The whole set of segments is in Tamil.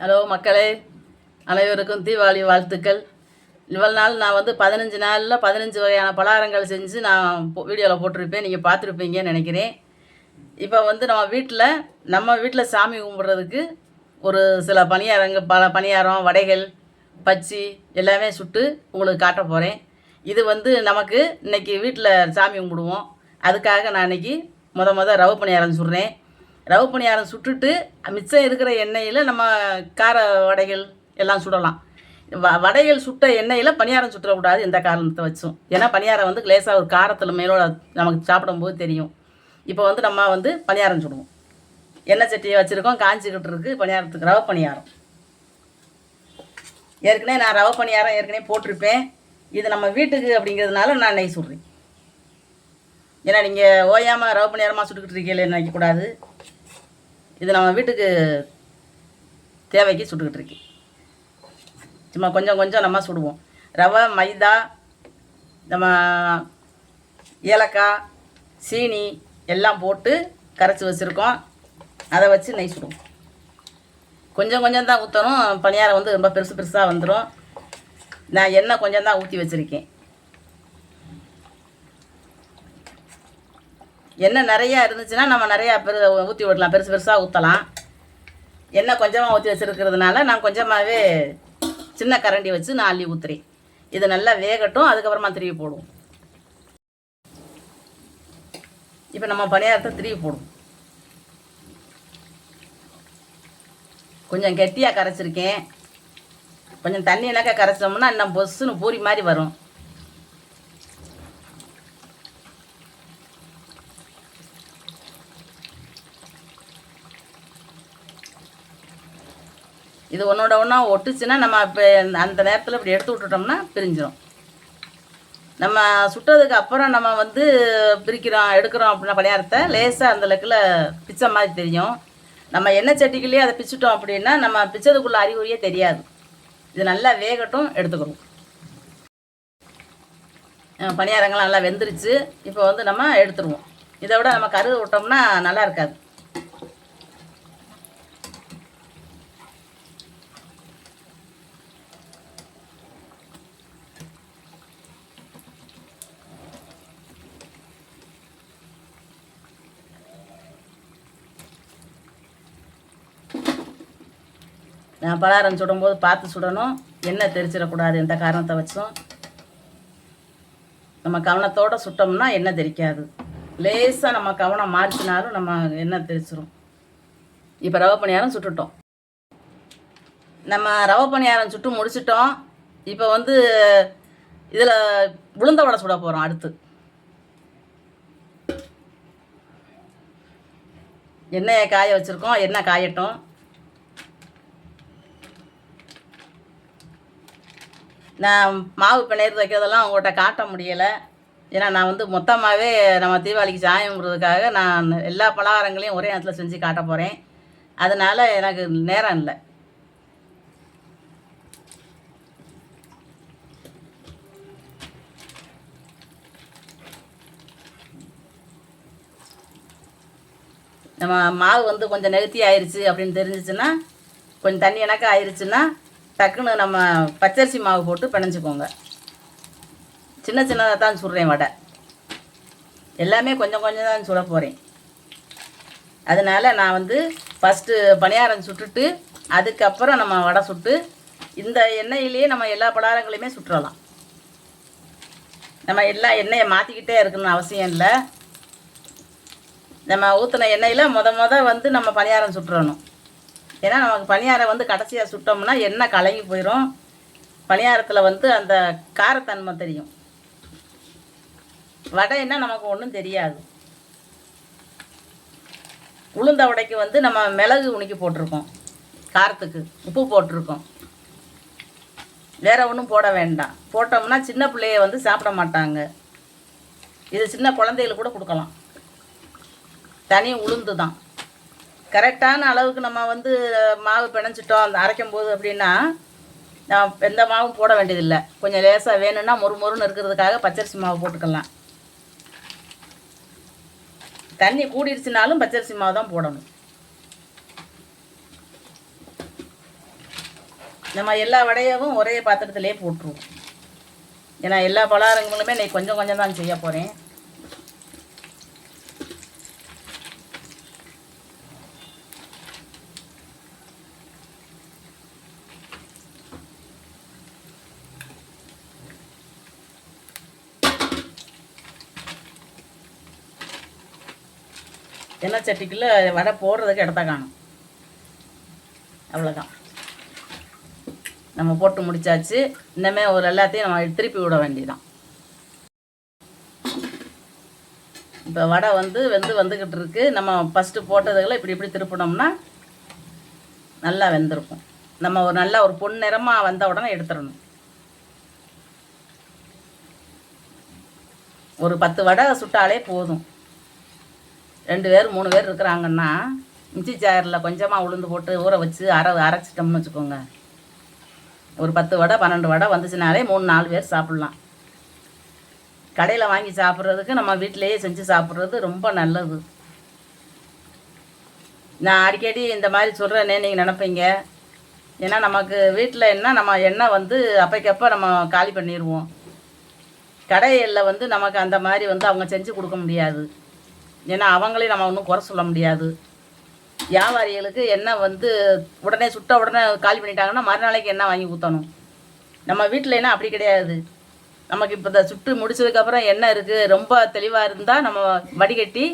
ஹலோ மக்களே அனைவருக்கும் தீபாவளி வாழ்த்துக்கள். இவ்வளவு நாள் நான் வந்து பதினஞ்சு நாளில் பதினஞ்சு வகையான பலகாரங்கள் செஞ்சு நான் வீடியோவில் போட்டிருப்பேன். நீங்கள் பார்த்துருப்பீங்கன்னு நினைக்கிறேன். இப்போ வந்து நம்ம வீட்டில் நம்ம வீட்டில் சாமி கும்பிட்றதுக்கு ஒரு சில பணியாரங்கள் பல பணியாரம் வடைகள் பச்சி எல்லாமே சுட்டு உங்களுக்கு காட்ட போகிறேன் இது வந்து நமக்கு இன்னைக்கு வீட்டில் சாமி கும்பிடுவோம். அதுக்காக நான் இன்றைக்கி முத முத ரவை பணியாரம் சுடுறேன். ரவு பணியாரம் சுட்டுட்டு மிச்சம் இருக்கிற எண்ணெயில் நம்ம கார வடைகள் எல்லாம் சுடலாம். வ வடைகள் சுட்ட எண்ணெயில் பணியாரம் சுட்டக்கூடாது எந்த காரணத்தை வச்சும். ஏன்னா பணியாரம் வந்து லேசாக ஒரு காரத்தில் மேலோட நமக்கு சாப்பிடும்போது தெரியும். இப்போ வந்து நம்ம வந்து பணியாரம் சுடுவோம். எண்ணெய் சட்டியை வச்சுருக்கோம் காஞ்சிக்கிட்டு இருக்குது பணியாரத்துக்கு ரவை பணியாரம். ஏற்கனவே நான் ரவை பணியாரம் ஏற்கனவே போட்டிருப்பேன். இது நம்ம வீட்டுக்கு அப்படிங்கிறதுனால நான் நெய் சுடுறேன். ஏன்னா நீங்கள் ஓயாமல் ரவை பணியாரமாக சுட்டுக்கிட்டு இருக்கீங்களே நினைக்கக்கூடாது. இது நம்ம வீட்டுக்கு தேவைக்கு சுட்டுக்கிட்டு இருக்கேன். சும்மா கொஞ்சம் கொஞ்சம் நம்ம சுடுவோம். ரவை மைதா நம்ம ஏலக்காய் சீனி எல்லாம் போட்டு கரைச்சி வச்சுருக்கோம். அதை வச்சு நெய் சுடுவோம். கொஞ்சம் கொஞ்சம் தான் ஊற்றணும் பணியாரம் வந்து ரொம்ப பெருசு பெருசாக வந்துடும் நான் எண்ணெய் கொஞ்சம் தான் ஊற்றி வச்சுருக்கேன். எண்ணெய் நிறையா இருந்துச்சுன்னா நம்ம நிறையா பெரு ஊற்றி விடலாம். பெருசு பெருசாக ஊற்றலாம் எண்ணெய் கொஞ்சமாக ஊற்றி வச்சுருக்கிறதுனால நான் கொஞ்சமாகவே சின்ன கரண்டி வச்சு நான் அள்ளி ஊற்றுறேன் இது நல்லா வேகட்டும் அதுக்கப்புறமா திருவி போடுவோம். இப்போ நம்ம பணியாரத்தை திருவி போடுவோம். கொஞ்சம் கெட்டியாக கரைச்சிருக்கேன். கொஞ்சம் தண்ணி இலக்க கரைச்சோம்னா இன்னும் பொசுன்னு பூரி மாதிரி வரும். இது ஒன்றோட ஒன்றா ஒட்டுச்சுன்னா நம்ம இப்போ அந்த நேரத்தில் இப்படி எடுத்து விட்டுட்டோம்னா பிரிஞ்சிடும் நம்ம சுட்டதுக்கு அப்புறம் நம்ம வந்து பிரிக்கிறோம் எடுக்கிறோம் அப்படின்னா பணியாரத்தை லேசாக அந்த லக்கில் பிச்சை மாதிரி தெரியும். நம்ம எண்ணெய் சட்டிக்குள்ளேயே அதை பிச்சிட்டோம் அப்படின்னா நம்ம பிச்சதுக்குள்ள அறிகுறியே தெரியாது. இது நல்லா வேகட்டும் எடுத்துக்கிறோம். பணியாரங்கள்லாம் நல்லா வெந்துருச்சு. இப்போ வந்து நம்ம எடுத்துருவோம். இதை விட நம்ம கருது விட்டோம்னா நல்லா இருக்காது. நான் பலகாரம் சுடும்போது பார்த்து சுடணும். எண்ணெய் தெரிச்சிடக்கூடாது எந்த காரணத்தை வச்சும். நம்ம கவனத்தோடு சுட்டோம்னா எண்ணெய் தெரிக்காது. லேசாக நம்ம கவனம் மாற்றினாலும் நம்ம எண்ணெய் தெரிச்சிரும். இப்போ ரவை பணியாரம் சுட்டுட்டோம். நம்ம ரவை பணியாரம் சுட்டு முடிச்சிட்டோம். இப்போ வந்து இதில் உளுந்த வடை சுட போகிறோம் அடுத்து. எண்ணெயை காய வச்சுருக்கோம் எண்ணெய் காயட்டும். நான் மாவு பிணையிறது வைக்கிறதெல்லாம் அவங்கள்ட்ட காட்ட முடியலை. ஏன்னா நான் வந்து மொத்தமாகவே நம்ம தீபாவளிக்கு சாயம் கும்பிட்றதுக்காக நான் எல்லா பலகாரங்களையும் ஒரே நேரத்தில் செஞ்சு காட்ட போகிறேன் அதனால் எனக்கு நேரம் இல்லை. நம்ம மாவு வந்து கொஞ்சம் நெகத்தி ஆயிடுச்சு அப்படின்னு தெரிஞ்சிச்சுன்னா கொஞ்சம் தண்ணி எனக்கு ஆயிடுச்சுன்னா டக்குன்னு நம்ம பச்சரிசி மாவு போட்டு பிணைஞ்சிக்கோங்க. சின்ன சின்னதாக தான் சுடுறேன் வடை. எல்லாமே கொஞ்சம் கொஞ்சம் தான் சுட போகிறேன் அதனால் நான் வந்து ஃபஸ்ட்டு பணியாரம் சுட்டுட்டு அதுக்கப்புறம் நம்ம வடை சுட்டு இந்த எண்ணெயிலேயே நம்ம எல்லா பலகாரங்களையுமே சுட்டுறலாம். நம்ம எல்லா எண்ணெயை மாற்றிக்கிட்டே இருக்கணும்னு அவசியம் இல்லை. நம்ம ஊற்றின எண்ணெயில் முத முத வந்து நம்ம பணியாரம் சுட்டுறணும். ஏன்னா நமக்கு பணியாரம் வந்து கடைசியாக சுட்டோம்னா எண்ணெய் கலங்கி போயிடும் பணியாரத்தில் வந்து அந்த காரத்தன்மை தெரியும். வடைன்னா நமக்கு ஒன்றும் தெரியாது. உளுந்த வடைக்கு வந்து நம்ம மிளகு உணுக்கி போட்டிருக்கோம். காரத்துக்கு உப்பு போட்டிருக்கோம். வேற ஒன்றும் போட வேண்டாம். போட்டோம்னா சின்ன பிள்ளைய வந்து சாப்பிட மாட்டாங்க. இது சின்ன குழந்தைகளுக்கு கூட கொடுக்கலாம். தனி உளுந்து தான் கரெக்டான அளவுக்கு நம்ம வந்து மாவு பிணைஞ்சிட்டோம் அந்த அரைக்கும் போது அப்படின்னா நான் எந்த மாவும் போட வேண்டியதில்லை. கொஞ்சம் லேசாக வேணும்னா மொறு மொறுன்னு இருக்கிறதுக்காக பச்சரிசி மாவு போட்டுக்கலாம். தண்ணி கூடிடுச்சுனாலும் பச்சரிசி மாவு தான் போடணும். நம்ம எல்லா வடையவும் ஒரே பாத்திரத்திலே போட்டுருவோம். ஏன்னா எல்லா பலகாரங்களுமே இன்னைக்கு கொஞ்சம் கொஞ்சம் தான் செய்ய போகிறேன் எண்ணெய் சட்டிக்குள்ளே வடை போடுறதுக்கு இடத்த காணும். அவ்வளோதான் நம்ம போட்டு முடிச்சாச்சு. இன்னமே ஒரு எல்லாத்தையும் நம்ம திருப்பி விட வேண்டியதான் இப்போ வடை வந்து வெந்து வந்துக்கிட்டு இருக்கு. நம்ம ஃபஸ்ட்டு போட்டதுக்கெல்லாம் இப்படி இப்படி திருப்பினோம்னா நல்லா வெந்திருக்கும். நம்ம ஒரு நல்லா ஒரு பொன் நிறமாக வந்த உடனே எடுத்துடணும். ஒரு பத்து வடை சுட்டாலே போதும். ரெண்டு பேர் மூணு பேர் இருக்கிறாங்கன்னா மிச்சி ஜாரில் கொஞ்சமாக உளுந்து போட்டு ஊற வச்சு அரை அரைச்சிட்டோம்னு வச்சுக்கோங்க. ஒரு பத்து வடை பன்னெண்டு வடை வந்துச்சுனாலே மூணு நாலு பேர் சாப்பிட்லாம். கடையில் வாங்கி சாப்பிட்றதுக்கு நம்ம வீட்டிலையே செஞ்சு சாப்பிட்றது ரொம்ப நல்லது. நான் அடிக்கடி இந்த மாதிரி சொல்கிறேனே நீங்கள் நினப்பீங்க. ஏன்னா நமக்கு வீட்டில் என்ன நம்ம எண்ணெய் வந்து அப்பைக்கப்போ நம்ம காலி பண்ணிடுவோம் கடையில் வந்து நமக்கு அந்த மாதிரி வந்து அவங்க செஞ்சு கொடுக்க முடியாது. ஏன்னா அவங்களையும் நம்ம ஒன்றும் குறை சொல்ல முடியாது. வியாபாரிகளுக்கு என்ன வந்து உடனே சுட்ட உடனே காலி பண்ணிட்டாங்கன்னா மறுநாளைக்கு என்ன வாங்கி ஊற்றணும் நம்ம வீட்டில் என்ன அப்படி கிடையாது. நமக்கு இப்போ இந்த சுட்டு முடிச்சதுக்கப்புறம் என்ன இருக்குது ரொம்ப தெளிவாக இருந்தால் நம்ம வடிகட்டி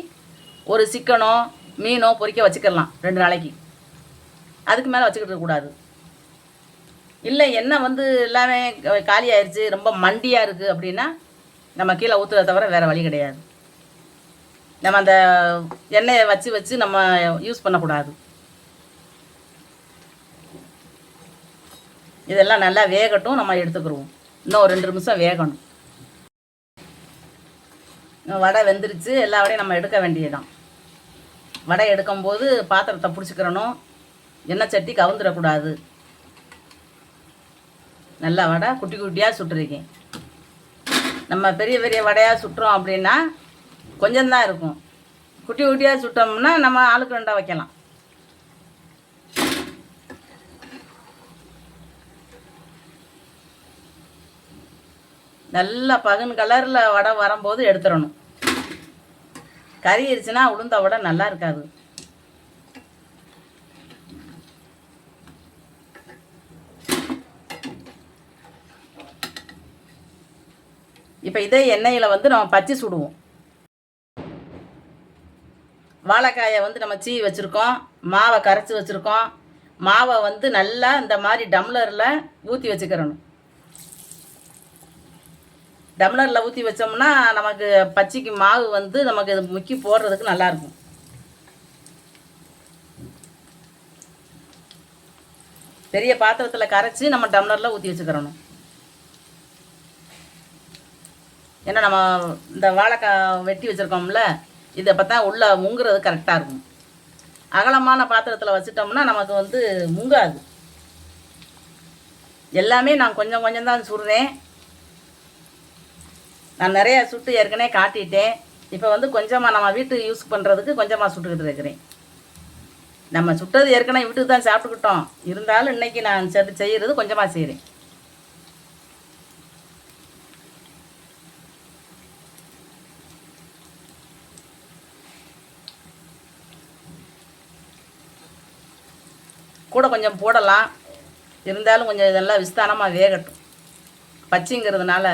ஒரு சிக்கனோ மீனோ பொறிக்க வச்சுக்கலாம் ரெண்டு நாளைக்கு. அதுக்கு மேலே வச்சுக்கிட்டு கூடாது. இல்லை என்ன வந்து எல்லாமே காலி ஆயிடுச்சு ரொம்ப மண்டியாக இருக்குது அப்படின்னா நம்ம கீழே ஊற்றுறத தவிர வேறு வழி கிடையாது. நம்ம அந்த எண்ணெயை வச்சு வச்சு நம்ம யூஸ் பண்ணக்கூடாது. இதெல்லாம் நல்லா வேகட்டும் நம்ம எடுத்துக்கிடுவோம் இன்னும் ரெண்டு நிமிஷம் வேகணும். வடை வெந்துருச்சு எல்லா வடையும் நம்ம எடுக்க வேண்டியதுதான். வடை எடுக்கும்போது பாத்திரத்தை பிடிச்சிக்கிறணும் எண்ணெய் சட்டி கவுந்துடக்கூடாது. நல்லா வடை குட்டி குட்டியாக சுட்டுருக்கேன். நம்ம பெரிய பெரிய வடையாக சுட்டுறோம் அப்படின்னா கொஞ்சம்தான் இருக்கும். குட்டி குட்டியாக சுட்டோம்னா நம்ம ஆளுக்கு ரெண்டாக வைக்கலாம். நல்லா பகுன் கலரில் வடை வரும்போது எடுத்துடணும். கறி இருச்சுன்னா உளுந்த வடை நல்லா இருக்காது. இப்போ இதே எண்ணெயில் வந்து நம்ம பச்சி சுடுவோம். வாழைக்காயை வந்து நம்ம சீவி வச்சுருக்கோம். மாவை கரைச்சி வச்சுருக்கோம். மாவை வந்து நல்லா இந்த மாதிரி டம்ளரில் ஊற்றி வச்சுக்கிறணும். டம்ளரில் ஊற்றி வச்சோம்னா நமக்கு பச்சைக்கு மாவு வந்து நமக்கு இது முக்கி போடுறதுக்கு நல்லாயிருக்கும் பெரிய பாத்திரத்தில் கரைச்சி நம்ம டம்ளரில் ஊற்றி வச்சுக்கிறணும். ஏன்னா நம்ம இந்த வாழைக்காய் வெட்டி வச்சுருக்கோம்ல இதை பார்த்தா உள்ளே முங்குறது கரெக்டாக இருக்கும். அகலமான பாத்திரத்தில் வச்சிட்டோம்னா நமக்கு வந்து முங்காது. எல்லாமே நான் கொஞ்சம் கொஞ்சம் தான் சுடுறேன் நான் நிறைய சுட்டு ஏற்கனவே காட்டிட்டேன். இப்போ வந்து கொஞ்சமாக நம்ம வீட்டுக்கு யூஸ் பண்ணுறதுக்கு கொஞ்சமாக சுட்டுக்கிட்டு இருக்கிறேன். நம்ம சுட்டது ஏற்கனவே வீட்டுக்கு தான் சாப்பிட்டுக்கிட்டோம். இருந்தாலும் இன்றைக்கி நான் செ செய்கிறது கொஞ்சமாக செய்கிறேன் கூட கொஞ்சம் போடலாம். இருந்தாலும் கொஞ்சம் இதெல்லாம் விஸ்தானமாக வேகட்டும். பச்சைங்கிறதுனால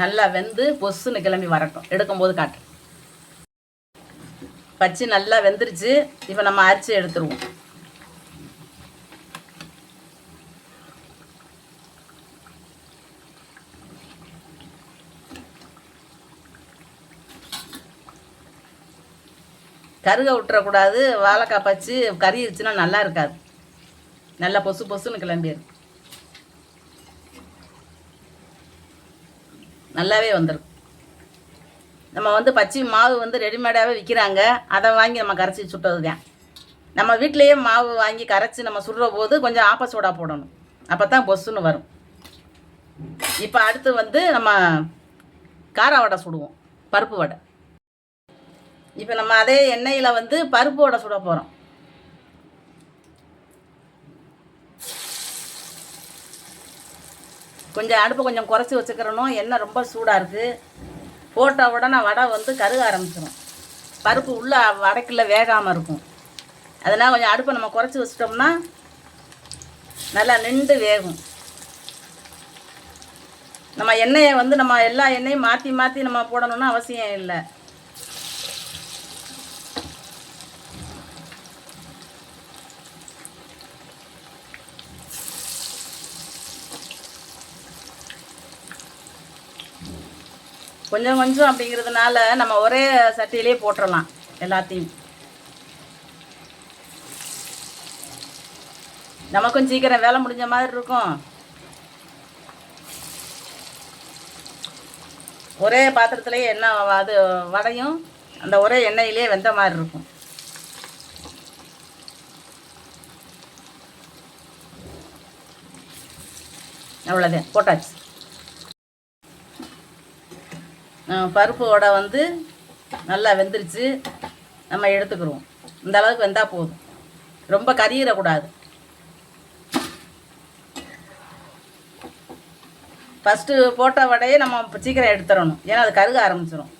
நல்லா வெந்து பொசுன்னு கிளம்பி வரட்டும். எடுக்கும்போது காட்டு. பச்சி நல்லா வெந்துருச்சு. இப்போ நம்ம அரிசி எடுத்துருவோம். கருக விட்டுறக்கூடாது வாழைக்காய் பச்சு கறி இருந்துச்சுன்னா நல்லா இருக்காது. நல்லா பொசு பொசுன்னு கிளம்பிடும் நல்லாவே வந்துடும் நம்ம வந்து பச்சை மாவு வந்து ரெடிமேடாகவே விற்கிறாங்க அதை வாங்கி நம்ம கரைச்சி சுட்டது தான் நம்ம வீட்டிலையே மாவு வாங்கி கரைச்சி நம்ம சுடுற போது கொஞ்சம் ஆப்ப சோடா போடணும். அப்போ தான் பொசுன்னு வரும். இப்போ அடுத்து வந்து நம்ம கார வடை சுடுவோம். பருப்பு வடை. இப்போ நம்ம அதே எண்ணெயில் வந்து பருப்பு வடை சுட போகிறோம் கொஞ்சம் அடுப்பை கொஞ்சம் குறைச்சி வச்சுக்கிறணும் எண்ணெய் ரொம்ப சூடாக இருக்குது போட்ட உடனே வடை வந்து கருக ஆரம்பிச்சிடும் பருப்பு உள்ளே வடைக்குள்ளே வேகாமல் இருக்கும். அதனால் கொஞ்சம் அடுப்பை நம்ம குறைச்சி வச்சிட்டோம்னா நல்லா நின்று வேகும். நம்ம எண்ணெயை வந்து நம்ம எல்லா எண்ணெயும் மாற்றி மாற்றி நம்ம போடணும்னு அவசியம் இல்லை. கொஞ்சம் கொஞ்சம் அப்படிங்கிறதுனால நம்ம ஒரே சட்டியிலே போட்டுடலாம் எல்லாத்தையும். நமக்கும் சீக்கிரம் வேலை முடிஞ்ச மாதிரி இருக்கும். ஒரே பாத்திரத்துலேயே எண்ணெய் அது வடையும் அந்த ஒரே எண்ணெயிலே வெந்த மாதிரி இருக்கும். அவ்வளோதான் போட்டாச்சு. பருப்பு வடை வந்து நல்லா வெந்துருச்சு. நம்ம எடுத்துக்கிறோம் இந்த அளவுக்கு வெந்தால் போதும். ரொம்ப கறியிடக்கூடாது ஃபஸ்ட்டு போட்ட வடையை நம்ம சீக்கிரம் எடுத்துடணும். ஏன்னா அது கருக ஆரம்பிச்சிடும்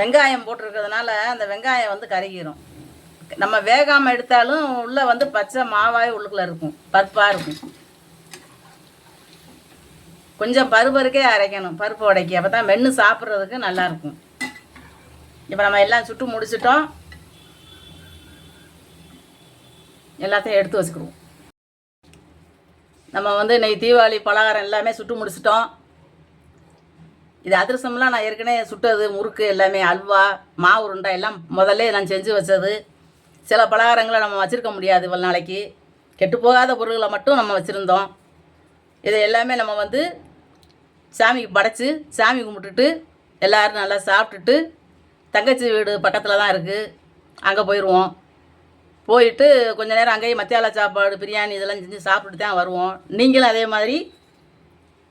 வெங்காயம் போட்டிருக்கிறதுனால அந்த வெங்காயம் வந்து கருகிரும். நம்ம வேகாமல் எடுத்தாலும் உள்ளே வந்து பச்சை மாவாய் உள்ளுக்குள்ளே இருக்கும். பருப்பாக இருக்கும். கொஞ்சம் பருப்பருக்கே அரைக்கணும். பருப்பு உடைக்கி அப்போ தான் மென்று சாப்பிட்றதுக்கு நல்லாயிருக்கும். இப்போ நம்ம எல்லாம் சுட்டு முடிச்சிட்டோம். எல்லாத்தையும் எடுத்து வச்சுக்கிடுவோம். நம்ம வந்து இன்னைக்கு தீபாவளி பலகாரம் எல்லாமே சுட்டு முடிச்சிட்டோம். இது அதிரசம்லாம் நான் ஏற்கனவே சுட்டது. முறுக்கு எல்லாமே அல்வா மாவு உருண்டை எல்லாம் முதல்ல நான் செஞ்சு வச்சது. சில பலகாரங்களை நம்ம வச்சுருக்க முடியாது இவ்வளோ நாளைக்கு. கெட்டு போகாத பொருள்களை மட்டும் நம்ம வச்சுருந்தோம். இது எல்லாமே நம்ம வந்து சாமிக்கு படைச்சி சாமி கும்பிட்டுட்டு எல்லோரும் நல்லா சாப்பிட்டுட்டு தங்கச்சி வீடு பக்கத்தில் தான் இருக்குது அங்கே போயிடுவோம் போயிட்டு கொஞ்ச நேரம் அங்கேயே மத்தியால சாப்பாடு பிரியாணி இதெல்லாம் செஞ்சு சாப்பிட்டுட்டு தான் வருவோம். நீங்களும் அதே மாதிரி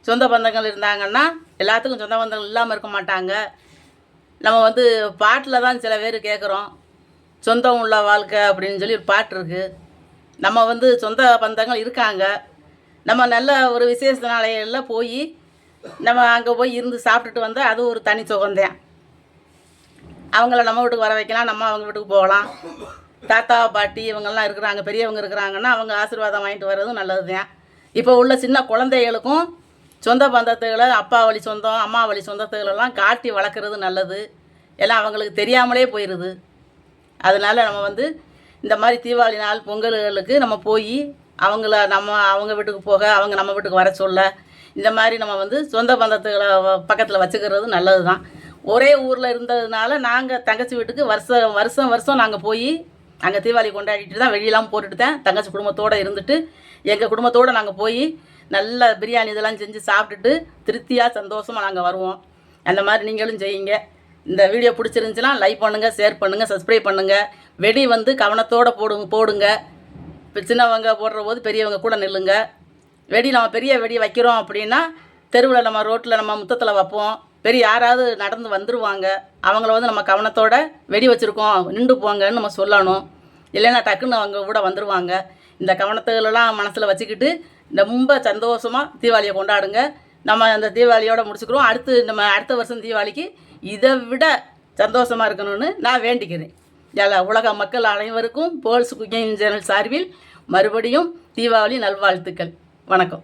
சொந்த பந்தங்கள் இருந்தாங்கன்னா எல்லாத்துக்கும் சொந்த பந்தங்கள் இல்லாமல் இருக்க மாட்டாங்க. நம்ம வந்து பாட்டில் தான் சில பேர் கேட்குறோம் சொந்தம் உள்ள வாழ்க்கை அப்படின்னு சொல்லி ஒரு பாட்டு இருக்குது நம்ம வந்து சொந்த பந்தங்கள் இருக்காங்க. நம்ம நல்ல ஒரு விசேஷ நாளைகளில் போய் நம்ம அங்கே போய் இருந்து சாப்பிட்டுட்டு வந்தால் அது ஒரு தனி சுகந்தேன் அவங்கள நம்ம வீட்டுக்கு வர வைக்கலாம் நம்ம அவங்க வீட்டுக்கு போகலாம். தாத்தா பாட்டி இவங்கெல்லாம் இருக்கிறாங்க பெரியவங்க இருக்கிறாங்கன்னா அவங்க ஆசீர்வாதம் வாங்கிட்டு வர்றதும் நல்லது தான் இப்போ உள்ள சின்ன குழந்தைகளுக்கும் சொந்த பந்தத்துகளை அப்பா வழி சொந்தம் அம்மா வழி சொந்தத்துகளெல்லாம் காட்டி வளர்க்குறது நல்லது. எல்லாம் அவங்களுக்கு தெரியாமலே போயிடுது அதனால நம்ம வந்து இந்த மாதிரி தீபாவளி நாள் பொங்கல்களுக்கு நம்ம போய் அவங்கள நம்ம அவங்க வீட்டுக்கு போக அவங்க நம்ம வீட்டுக்கு வர சொல்ல இந்த மாதிரி நம்ம வந்து சொந்த பந்தத்துகளை பக்கத்தில் வச்சுக்கிறது நல்லது தான் ஒரே ஊரில் இருந்ததுனால நாங்கள் தங்கச்சி வீட்டுக்கு வருஷம் வருஷம் வருஷம் நாங்கள் போய் அங்கே தீபாவளி கொண்டாடிட்டு தான் வெளியெல்லாம் போட்டுட்டு தான் தங்கச்சி குடும்பத்தோடு இருந்துட்டு எங்கள் குடும்பத்தோடு நாங்கள் போய் நல்ல பிரியாணி இதெல்லாம் செஞ்சு சாப்பிட்டுட்டு திருப்தியாக சந்தோஷமாக நாங்கள் வருவோம். அந்த மாதிரி நீங்களும் செய்யுங்க. இந்த வீடியோ பிடிச்சிருந்துச்சுன்னா லைக் பண்ணுங்கள் ஷேர் பண்ணுங்கள் சப்ஸ்கிரைப் பண்ணுங்கள் வெடி வந்து கவனத்தோடு போடுங்க போடுங்க. இப்போ சின்னவங்க போடுற போது பெரியவங்க கூட நில்லுங்கள் வெடி நம்ம பெரிய வெடி வைக்கிறோம் அப்படின்னா தெருவில் நம்ம ரோட்டில் நம்ம முத்தத்தில் வைப்போம். பெரிய யாராவது நடந்து வந்துடுவாங்க அவங்கள வந்து நம்ம கவனத்தோட வெடி வச்சுருக்கோம். நின்று போங்கன்னு நம்ம சொல்லணும். இல்லைன்னா டக்குன்னு அவங்க கூட வந்துடுவாங்க இந்த கவனத்துகளெல்லாம் மனசில் வச்சுக்கிட்டு ரொம்ப சந்தோஷமாக தீபாவளியை கொண்டாடுங்க. நம்ம அந்த தீபாவளியோடு முடிச்சுக்கிறோம். அடுத்து நம்ம அடுத்த வருஷம் தீபாவளிக்கு இதை விட சந்தோஷமாக இருக்கணும்னு நான் வேண்டிக்கிறேன். எல்லா உலக மக்கள் அனைவருக்கும் போல்ஸ் குக்கிங் சேனல் சார்பில் மறுபடியும் தீபாவளி நல்வாழ்த்துக்கள். வணக்கம்.